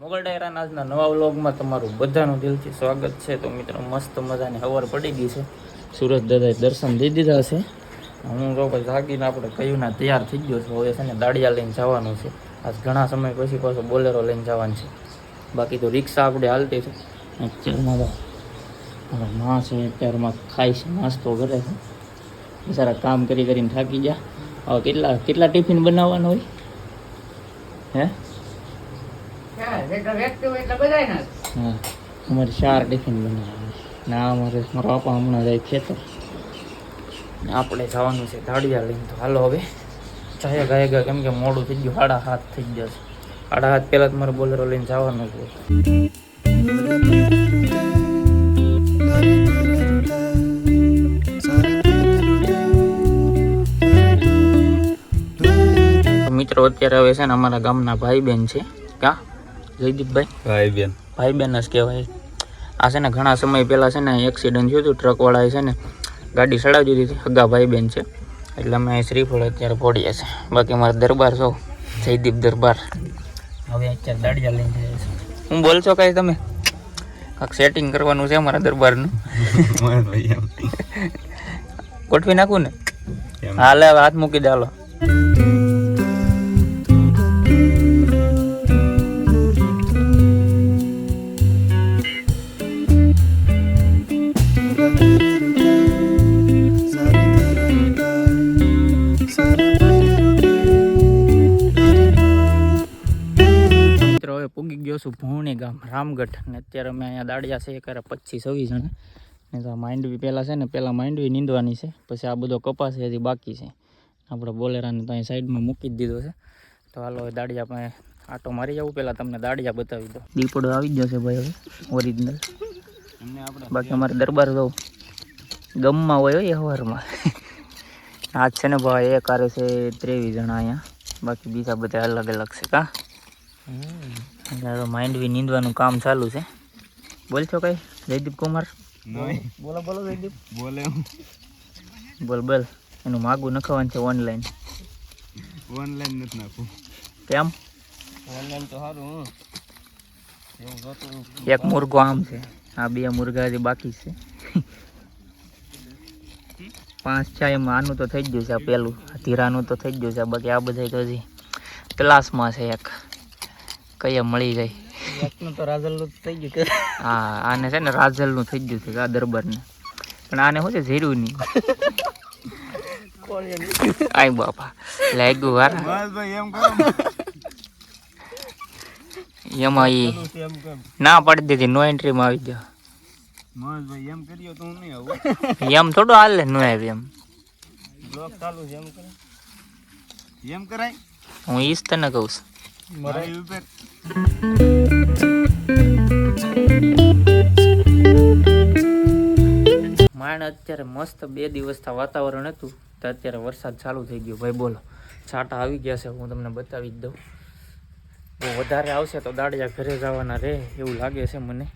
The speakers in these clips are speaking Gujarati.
મોગલ ડાયરાના આજના નવા વ્લોગમાં તમારું બધાનું દિલથી સ્વાગત છે. તો મિત્રો, મસ્ત મજાની હવાર પડી ગઈ છે. સુરત દાદાએ દર્શન દઈ દીધા છે. હું તો પછી જાગીને આપણે કયું ના તૈયાર થઈ ગયો છું. હવે છે ને દાડિયા લઈને જવાનું છે. આજ ઘણા સમય પછી પાછો બોલેરો લઈને જવાનું છે. બાકી તો રિક્ષા આપણે હાલતી છે. અત્યારમાં તો માં છે અત્યારમાં ખાય છે, નાસ્તો કરે છે. બિચારા કામ કરી કરીને થાકી ગયા. હવે કેટલા કેટલા ટિફિન બનાવવાના હોય? હે? હા, અમારે ચાર ટિફિન બનાવવાનું છે. ના અમારે, મારા પપ્પા હમણાં જાય ખેતર. આપણે જવાનું છે ધાડિયા લઈને. તો હાલો હવે. ચાયા ગાય ગયા, કેમ કે મોડું થઈ ગયું સાડા હાથ થઈ ગયા છે. સાડા હાથ પહેલાં જ મારે બોલેરો લઈને જવાનું છે. મિત્રો, અત્યારે હવે છે ને અમારા ગામના ભાઈ બહેન છે. કા જયદીપભાઈ? ભાઈ બેન ભાઈ બેન જ કહેવાય. આ છે ને ઘણા સમય પહેલાં છે ને એક્સિડન્ટ થયું હતું ટ્રકવાળાએ છે ને ગાડી સડાવી દીધી હતી. હગા ભાઈ બહેન છે. એટલે અમે શ્રીફળ અત્યારે પહોંચ્યા છે બાકી મારા દરબાર છો જયદીપ દરબાર. હવે અત્યારે દાડિયા લઈને જાય છે. હું બોલશો કાંઈ તમે? કાંક સેટિંગ કરવાનું છે અમારા દરબારનું. ગોઠવી નાખું ને? હાલે હવે હાથ મૂકી દે હાલો. છું ભૂણી ગામ, રામગઢ. ને અત્યારે અમે અહીંયા દાડિયા છે એક પચીસ છવ્વીસ જણા. ને તો આ માંડવી પહેલાં છે ને, પહેલાં માંડવી નીંદવાની છે. પછી આ બધો કપાસ છે, હજી બાકી છે. આપણે બોલેરાને તો અહીં સાઈડમાં મૂકી જ દીધો છે. તો હાલો દાડિયા પાસે આટો મારી જવું પહેલાં તમને દાડિયા બતાવી દો દીપડો આવી જ જશે ભાઈ હવે ઓરિજિનલ બાકી અમારે દરબાર જવું ગમમાં હોય હોય હવારમાં. આજ છે ને ભાઈ, એક આરે છે ત્રેવીસ જણા અહીંયા. બાકી બીજા બધા અલગ અલગ છે, કા? અત્યારે માઇન્ડ માંડવી નીંદવાનું કામ ચાલુ છે. બોલ છો કઈ જયદીપ કુમાર? બોલો બોલો જયદીપ. બોલે. બોલ બોલ. એનું માગું નખાવાનું છે ઓનલાઈન ઓનલાઈન નથી નાખવું. કેમ? ઓનલાઈન તો સારું હું એક મુર્ગો આમ છે. આ બે મુર્ગા જે બાકી છે. પાંચ છ એમ આનું તો થઈ જ ગયું છે આ પેલું. ધીરાનું તો થઈ જ ગયું છે. બાકી આ બધા તો હજી ક્લાસમાં છે એક. કઈ મળી જાય. એકનું તો રાજલનું થઈ ગયું હા આને છે ને રાજલનું થઈ ગયું છે આ દરબારને. પણ આને શું છે ઝીરું નહીં આય બાપા લાગ્યું વાર. ભાઈ એમ એમાં ઈ ના પાડી દીધી નો એન્ટ્રીમાં આવી ગયો. મહેશભાઈ એમ કર્યો તો હું નહીં આવું. એમ થોડું હાલ નો આવે એમ. બ્લોગ ચાલુ છે એમ કરે. એમ કરાય? હું ઈજ તને કહું છું. મારી. ઉપર માંડ અત્યારે મસ્ત બે દિવસથી વાતાવરણ હતું તો અત્યારે વરસાદ ચાલુ થઈ ગયો. ભાઈ બોલો. છાંટા આવી ગયા છે હું તમને બતાવી જ દઉં. બહુ વધારે આવશે તો દાડિયા ઘરે જવાના રહે એવું લાગે છે મને.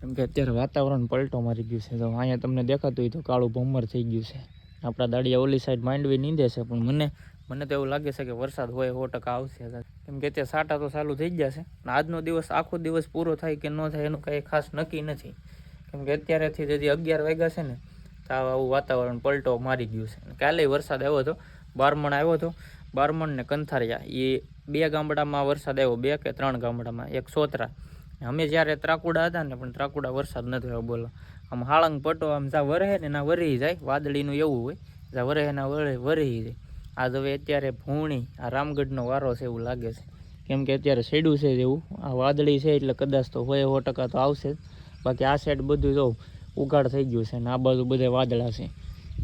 કેમ કે અત્યારે વાતાવરણ પલટો મારી ગયું છે. તો અહીંયા તમને દેખાતું હોય તો કાળું ભમર થઈ ગયું છે. આપણા દાડિયા ઓલી સાઈડ માંડવી નીંદે છે પણ મને મને તો એવું લાગે છે કે વરસાદ હોય સો ટકા આવશે. કેમ કે અત્યારે સાટા તો ચાલુ થઈ ગયા છે. આજનો દિવસ આખો દિવસ પૂરો થાય કે ન થાય એનું કાંઈ ખાસ નક્કી નથી. કેમ કે અત્યારેથી જ અગિયાર વાગ્યા છે ને, તો આવું વાતાવરણ પલટો મારી ગયું છે. કાલે વરસાદ આવ્યો હતો, બારમણ આવ્યો હતો. બારમણ ને કંથારિયા, એ બે ગામડામાં વરસાદ આવ્યો, બે કે ત્રણ ગામડામાં, એક સોતરા. અમે જ્યારે ત્રાકુડા હતા ને, પણ ત્રાકુડા વરસાદ નથી આવ્યો બોલો. આમ હાળંગ પટો આમ જ્યાં વરહે ને એના વરી જાય, વાદળીનું એવું હોય, જ્યાં વરહે એના વરે વરહી જાય. આજ હવે અત્યારે ભૂણી, આ રામગઢનો વારો છે એવું લાગે છે. કેમ કે અત્યારે શેડું છે જેવું, આ વાદળી છે એટલે કદાચ તો હોય સો ટકા તો આવશે જ. બાકી આ સાઈડ બધું જો ઉઘાડ થઈ ગયું છે ને આ બાજુ બધે વાદળા છે.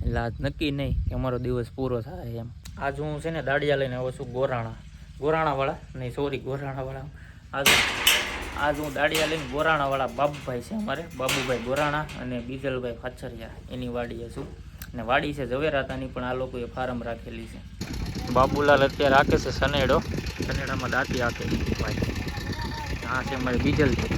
એટલે આજ નક્કી નહીં કે અમારો દિવસ પૂરો થાય એમ. આજ હું છે ને દાડિયા લઈને આવું છું ગોરાણા. ગોરાણાવાળા, નહીં સોરી ગોરાણાવાળા. આજ આજ હું દાડિયા લઈને ગોરાણાવાળા બાબુભાઈ છે અમારે. બાબુભાઈ ગોરાણા અને બીજલભાઈ ફાછરિયા એની વાડીએ છું. અને વાડી છે ઝવેરાતાની પણ આ લોકોએ ફાર્મ રાખેલી છે. બાબુલાલ અત્યારે રાખે છે સનેડો સનેડામાં દાંતી રાખે છે ભાઈ. હા છે મારી બીજલ છે.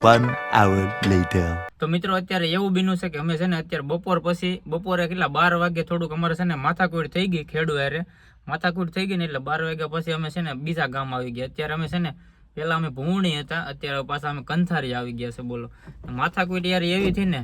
One hour later. તો મિત્રો અત્યારે એવું બીનું છે કે અમે છે ને અત્યારે બપોર પછી બપોરે કેટલા બાર વાગે થોડુંક અમારે છે ને માથાકૂટ થઈ ગઈ ખેડૂ હારે. માથાકૂટ થઈ ગઈ ને એટલે બાર વાગ્યા પછી અમે છે ને બીજા ગામ આવી ગયા. અત્યારે અમે છે ને પેલા અમે ભૂણી હતા, અત્યારે પાછા અમે કંથારી આવી ગયા છે, બોલો. માથાકૂટ યાર એવી થી ને,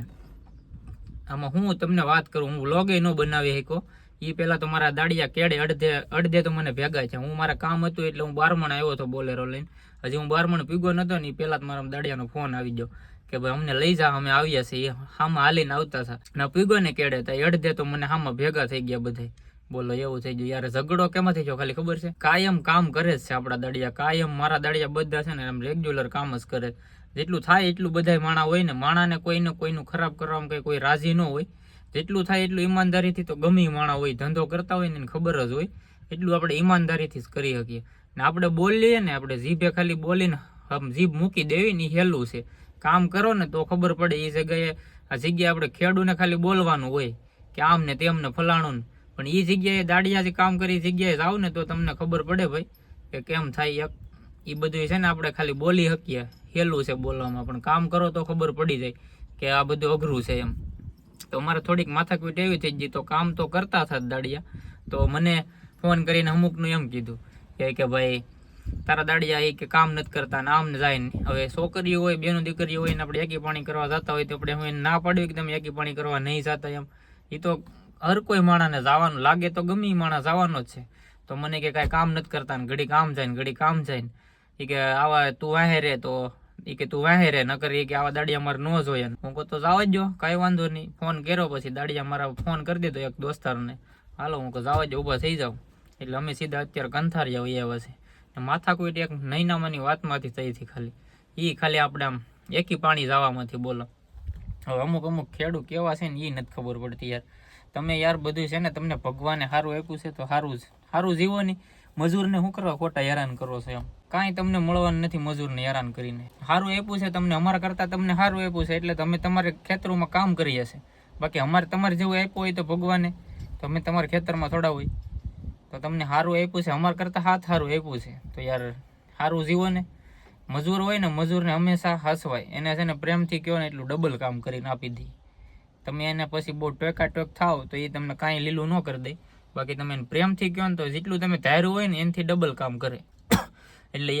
આમાં હું તમને વાત કરું, હું લોગે ન બનાવી શક્યો. એ પહેલાં તો મારા દાડિયા કેડે અડધે અડધે તો મને ભેગા છે હું મારા કામ હતું એટલે હું બારમણ આવ્યો હતો બોલેરો લઈને. હજી હું બારમણ પીગો નતો ને એ પહેલાં તો મારા દાડિયાનો ફોન આવી ગયો કે ભાઈ અમને લઈ જા, અમે આવ્યા છીએ. હામાં હાલીને આવતા હતા. ના પીગો ને કેડે હતા અડધે તો મને હામાં ભેગા થઈ ગયા બધા બોલો, એવું થઈ ગયું. યાર, ઝઘડો કેમાંથી થયો? ખાલી ખબર છે? કાયમ કામ કરે જ છે આપણા દાડિયા કાયમ મારા દાડિયા બધા છે ને એમ રેગ્યુલર કામ જ કરે. જેટલું થાય એટલું બધા માણા હોય ને. માણાને કોઈને કોઈનું ખરાબ કરવામાં કંઈ કોઈ રાજી ન હોય. જેટલું થાય એટલું ઈમાનદારીથી તો ગમે માણા હોય. ધંધો કરતા હોય ને એને ખબર જ હોય. એટલું આપણે ઈમાનદારીથી જ કરી શકીએ. ને આપણે બોલીએ ને, આપણે જીભે ખાલી બોલીને આમ જીભ મૂકી દેવી ને હેલું છે. કામ કરો ને તો ખબર પડે એ જગ્યાએ, આ જગ્યાએ આપણે ખેડૂને ખાલી બોલવાનું હોય. કે આમ ને તેમને ફલાણું ને પણ એ જગ્યાએ દાડિયાથી કામ કરી જગ્યાએ જાવ ને તો તમને ખબર પડે ભાઈ કે કેમ થાય એક. એ બધું છે ને આપણે ખાલી બોલી શકીએ. હેલું છે બોલવામાં, પણ કામ કરો તો ખબર પડી જાય કે આ બધું અઘરું છે એમ. તો મારે થોડીક માથાકૂટ એવી થઈ ગઈ તો કામ તો કરતા હતા દાડિયા. તો મને ફોન કરીને અમુકનું એમ કીધું કે કે ભાઈ, તારા દાડિયા એ કે કામ નથી કરતા ને આમ જાય ને. હવે છોકરીઓ હોય, બેનો દીકરીઓ હોય ને આપણે એકી પાણી કરવા જતા હોય તો આપણે હું ના પાડવી કે તમે એકી પાણી કરવા નહીં જતા એમ. એ તો હર કોઈ માણસને જવાનું લાગે તો ગમે એ માણસ જવાનો જ છે. તો મને કે કાંઈ કામ નથી કરતા ને ઘડી કામ જાય ને ઘડી કામ જાય ને. એ કે આવા તું વાહે રે તો એ કે તું વાહે રે, નકર એ કે આવા દાડિયા મારે ન જોઈએ. હું કહું, તો જાવ જ કાંઈ વાંધો નહીં. ફોન કર્યો પછી દાડિયા મારા ફોન કરી દીધો એક દોસ્તારને. હાલો, હું કહું, જાવ જ ઊભા થઈ જાઉં એટલે અમે સીધા અત્યારે કંથારી એ આવે છે. માથાકૂટ એક નૈનામાની વાતમાંથી થઈ હતી ખાલી. એ ખાલી આપણે આમ એકી પાણી જવામાંથી બોલો. હવે અમુક અમુક ખેડૂત કેવા છે ને એ નથી ખબર પડતી યાર. તમે યાર બધું છે ને તમને ભગવાને સારું આપ્યું છે તો સારું જ. સારું જીવો નહીં મજૂરને શું કરવા ખોટા હેરાન કરો છો એમ? કાંઈ તમને મળવાનું નથી મજૂરને હેરાન કરીને. સારું આપ્યું છે તમને, અમારા કરતાં તમને સારું આપ્યું છે, એટલે તમે તમારે ખેતરોમાં કામ કરી હશે. બાકી અમારે તમારે જેવું આપ્યું હોય તો ભગવાને, તો અમે તમારા ખેતરમાં થોડા હોય. તો તમને સારું આપ્યું છે, અમારા કરતાં હાથ સારું આપ્યું છે. તો યાર સારું જીવો ને. મજૂર હોય ને, મજૂરને હંમેશા હસવાય. એને છે ને પ્રેમથી કહો ને, એટલું ડબલ કામ કરીને આપી દે. તમે એને પછી બહુ ટોકા ટોક થાવ તો એ તમને કાંઈ લીલું ન કરી દે. બાકી તમે એને પ્રેમથી કહો ને તો જેટલું તમે ધાર્યું હોય ને એનાથી ડબલ કામ કરે. એટલે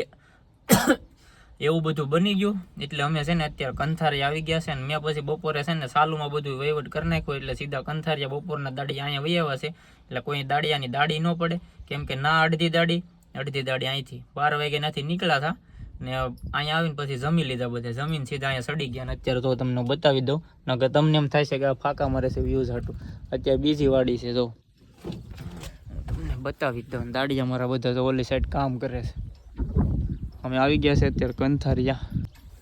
એવું બધું બની ગયું. એટલે અમે છે ને અત્યારે કંથારી આવી ગયા છે ને મેં પછી બપોરે છે ને સાલુમાં બધું વહીવટ કરી નાખ્યું. એટલે સીધા કંથારિયા બપોરના દાડી અહીંયા વહી આવ્યા છે. એટલે કોઈ દાડિયાની દાડી ન પડે. કેમ કે ના અડધી દાડી અડધી દાડી અહીંથી બાર વાગે નથી નીકળ્યા હતા. ને અહીંયા આવીને પછી જમી લીધા બધા. જમીન સીધા અહીંયા સડી ગયા ને અત્યારે તો તમને બતાવી દઉં. નકર તમને એમ થાય છે કે આ ફાંકા મારે છે વ્યૂઝ હાટું. અત્યારે બીજી વાડી છે, જો. તમને બતાવી દઉં. દાડિયા મારા બધા તો ઓલી સાઈડ કામ કરે છે. અમે આવી ગયા છે અત્યારે કંથારિયા.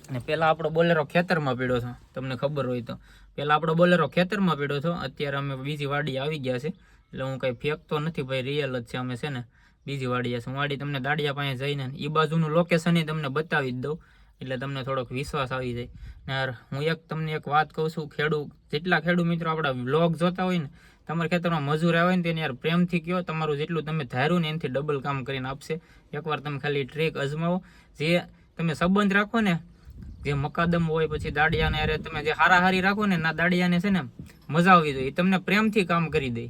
અને પહેલાં આપણો બોલેરો ખેતરમાં પીડ્યો હતો. તમને ખબર હોય તો. પહેલાં આપણો બોલેરો ખેતરમાં પીડ્યો હતો. અત્યારે અમે બીજી વાડી આવી ગયા છે. એટલે હું કંઈ ફેંકતો નથી ભાઈ રિયલ જ છે. અમે છે ને બીજી વાડી છે. વાડી તમને દાડિયા પાસે જઈને એ બાજુનું લોકેશન તમને બતાવી જ દઉં. એટલે તમને થોડોક વિશ્વાસ આવી જાય. ને યાર હું એક તમને એક વાત કહું છું ખેડૂત જેટલા ખેડૂત મિત્રો આપણા વ્લોગ જોતા હોય ને, તમારા ખેતરમાં મજૂર આવે ને તેને યાર પ્રેમથી કહો તમારું જેટલું તમે ધાર્યું ને એનાથી ડબલ કામ કરીને આપશે. એકવાર તમે ખાલી ટ્રેક અજમાવો. જે તમે સંબંધ રાખો ને, જે મકાદમ હોય પછી દાડિયાને અરે તમે જે હારાહારી રાખો ને, ના દાડિયાને છે ને, મજા આવી જોઈએ તમને પ્રેમથી કામ કરી દે.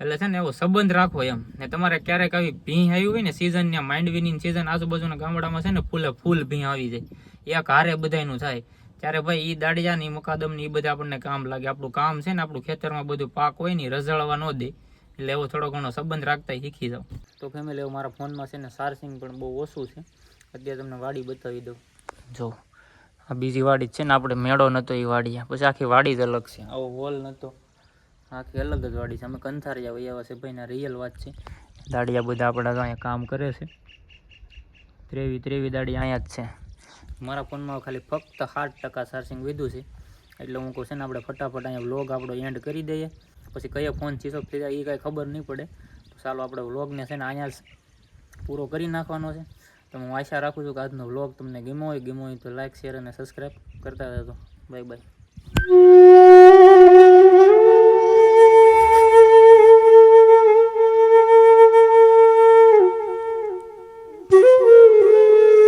એટલે છે ને એવો સંબંધ રાખો એમ. ને તમારે ક્યારેક આવી ભીં આવી હોય ને સિઝન ને માંડવીની સિઝન આજુબાજુના ગામડામાં છે ને ફૂલે ફૂલ ભીં આવી જાય. એક હારે બધાયનું થાય. ત્યારે ભાઈ એ દાડિયા ને ઈ મકાદમ ને એ બધા આપણને કામ લાગે. આપણું કામ છે ને આપણું ખેતરમાં બધું પાક હોય ને રઝળવા ન દે. એટલે એવો થોડો ઘણો સંબંધ રાખતા શીખી જાવ તો ફેમિલી એવું મારા ફોનમાં છે ને ચાર્જિંગ પણ બહુ ઓછું છે. અત્યારે તમને વાડી બતાવી દઉં. જો, આ બીજી વાડી છે ને, આપણે મેળો નહોતો એ વાડી પછી આખી વાડી જ અલગ છે. આવો હોલ નતો. આખી અલગ જ વાડી છે. અમે કંથારિયા હોય એવા છે ભાઈના રિયલ વાત છે. દાડિયા બધા આપણા તો અહીંયા કામ કરે છે. ત્રેવી ત્રેવી દાડી અહીંયા જ છે. મારા ફોનમાં ખાલી ફક્ત સાત ટકા ચાર્જિંગ વધ્યું છે. એટલે હું કહું છે ને, આપણે ફટાફટ અહીંયા વ્લોગ આપણો એન્ડ કરી દઈએ. પછી કયો ફોન ચીસો થઈ જાય એ કાંઈ ખબર નહીં પડે. તો ચાલો આપણે વ્લોગને છે ને અહીંયા પૂરો કરી નાખવાનો છે. તો હું આશા રાખું છું કે આજનો વ્લોગ તમને ગમ્યો હોય ગમ્યો હોય તો લાઇક શેર અને સબસ્ક્રાઈબ કરતા રહેજો. Bye bye